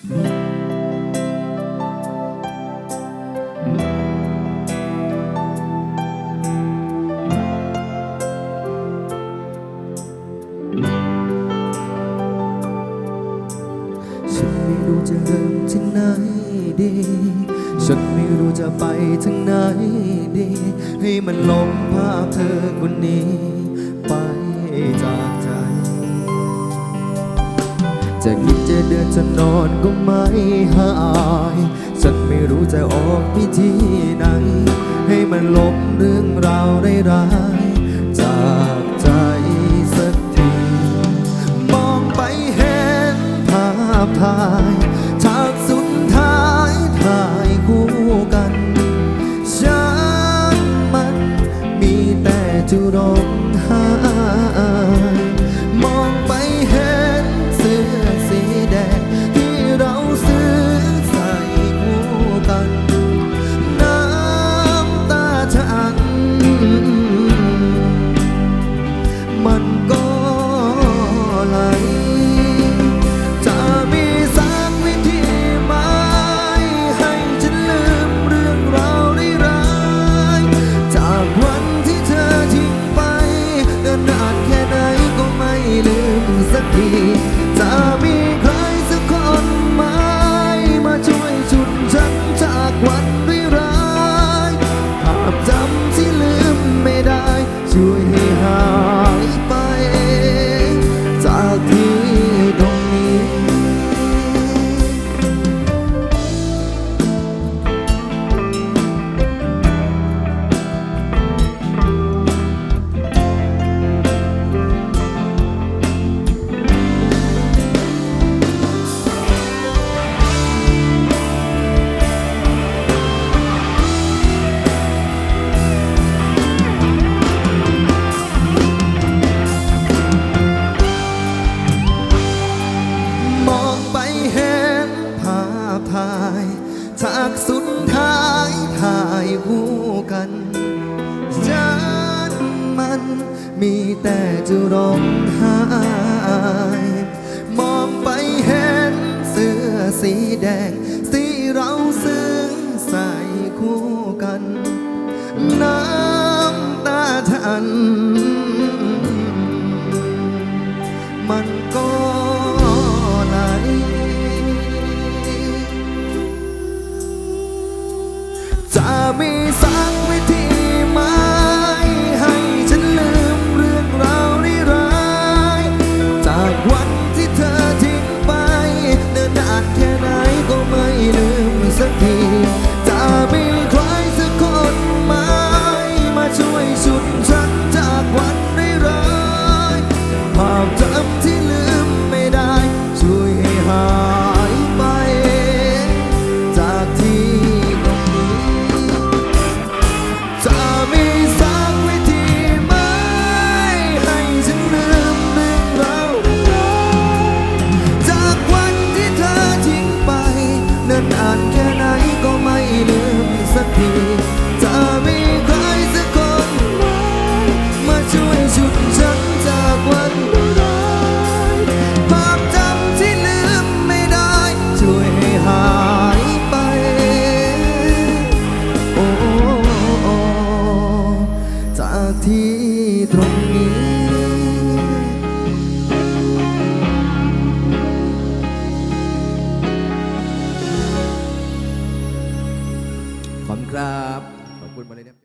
ฉันไม่รู้จะเริ่มที่ไหนดี ฉันไม่รู้จะไปทางไหนดี ให้มันลมภาเธอคนนี้ ไปจากใจ จะกินจะเดินจะนอนก็ไม่หายฉันไม่รู้จะออกวิธีไหนให้มันลบเรื่องราวร้ายจากใจสักที มองไปเห็นภาพถ่ายฉากสุดท้ายถ่ายคู่กันฉันมันมีแต่จะร้องไห้ หายไป จากที่ากสุดท้ายถ่ายคู่กันฉันมันมีแต่จะร้องไห้มองไปเห็นเสื้อสีแดง สีเราซึ้งใส่คู่กัน น้ำตาฉัน มัน จะมี